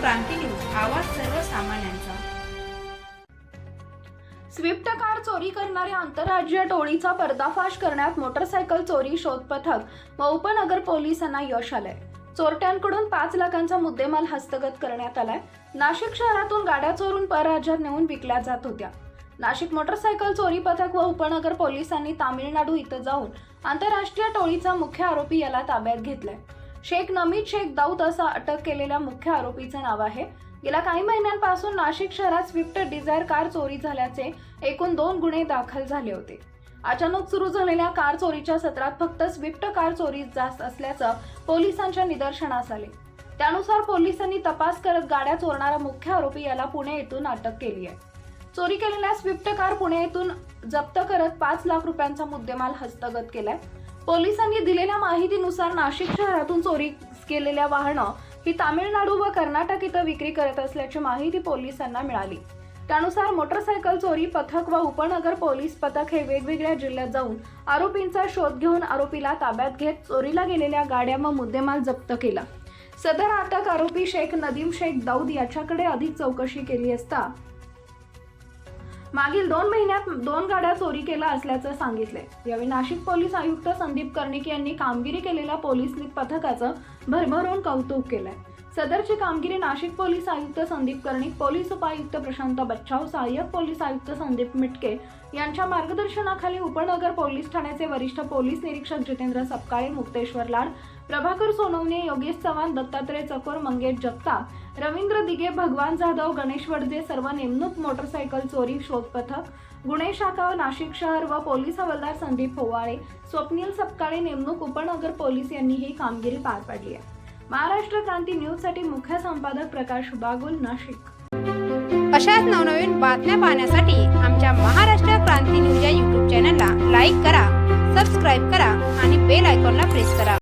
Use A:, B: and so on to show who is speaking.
A: क्रांती news आवाज सर्वसामान्यांचा.
B: Swift car चोरी करणाऱ्या आंतरराज्यीय टोळीचा पर्दाफाश करण्यात मोटरसायकल चोरी शोध पथक व उपनगर पोलिसांना यश आलंय. चोरट्यांकडून पाच लाखांचा मुद्देमाल हस्तगत करण्यात आलाय. नाशिक शहरातून गाड्या चोरून परराज्यात नेऊन विकल्या जात होत्या. नाशिक मोटरसायकल चोरी पथक व उपनगर पोलिसांनी तामिळनाडू इथं जाऊन आंतरराष्ट्रीय टोळीचा मुख्य आरोपी याला ताब्यात घेतलाय. शेख नमीद शेख दाऊद असा अटक केलेल्या मुख्य आरोपीचं नाव आहे. गेल्या काही महिन्यांपासून नाशिक शहरात स्विफ्ट डिझायर कार चोरी झाल्याचे एकूण दोन गुन्हे दाखल झाले होते. अचानक सुरू झालेल्या कार चोरीच्या सत्रात फक्त स्विफ्ट कार चोरी जास्त असल्याचं पोलिसांच्या निदर्शनास आले. त्यानुसार पोलिसांनी तपास करत गाड्या चोरणारा मुख्य आरोपी याला पुणे येथून अटक केली आहे. चोरी केलेल्या स्विफ्ट कार पुणे येथून जप्त करत पाच लाख रुपयांचा मुद्देमाल हस्तगत केलाय. पोलिसांनी दिलेल्या माहितीनुसार नाशिक शहरातून चोरी केलेल्या वाहनं ही तामिळनाडू व कर्नाटक इथं विक्री करत असल्याची माहिती पोलिसांना मिळाली. त्यानुसार मोटरसायकल चोरी पथक व उपनगर पोलीस पथक हे वेगवेगळ्या जिल्ह्यात जाऊन आरोपींचा शोध घेऊन आरोपीला ताब्यात घेत चोरीला गेलेल्या गाड्या व मुद्देमाल जप्त केला. सदर अटक आरोपी शेख नदीम शेख दाऊद याच्याकडे अधिक चौकशी केली असता मागील दोन महिन्यात दोन गाड्या चोरी केल्या असल्याचं सांगितले यावेळी नाशिक पोलीस आयुक्त संदीप कर्णिक यांनी कामगिरी केलेल्या पोलीस पथकाचं भरभरून कौतुक केलंय. सदरची कामगिरी नाशिक पोलीस आयुक्त संदीप कर्णिक पोलीस उपायुक्त प्रशांत बच्चाव सहाय्यक पोलीस आयुक्त संदीप मिटके यांच्या मार्गदर्शनाखाली उपनगर पोलीस ठाण्याचे वरिष्ठ पोलीस निरीक्षक जितेंद्र सपकाळे मुक्तेश्वर लाड प्रभाकर सोनवणे योगेश चव्हाण दत्तात्रय चकोर मंगेश जगताप रवींद्र दिगे भगवान जाधव गणेश वडजे सर्व नेमणूक मोटरसायकल चोरी शोध पथक गुन्हे शाखा नाशिक शहर व पोलीस हवालदार संदीप होवाळे स्वप्नील सपकाळे नेमणूक उपनगर पोलीस यांनी ही कामगिरी पार पाडली आहे. महाराष्ट्र क्रांती न्यूजसाठी मुख्य संपादक प्रकाश बागुल नाशिक.
C: अशाच नवनवीन बातम्या पाहण्यासाठी आमच्या महाराष्ट्र क्रांती न्यूज या यूट्यूब चॅनलला लाईक करा सबस्क्राईब करा आणि बेल आयकॉनला प्रेस करा.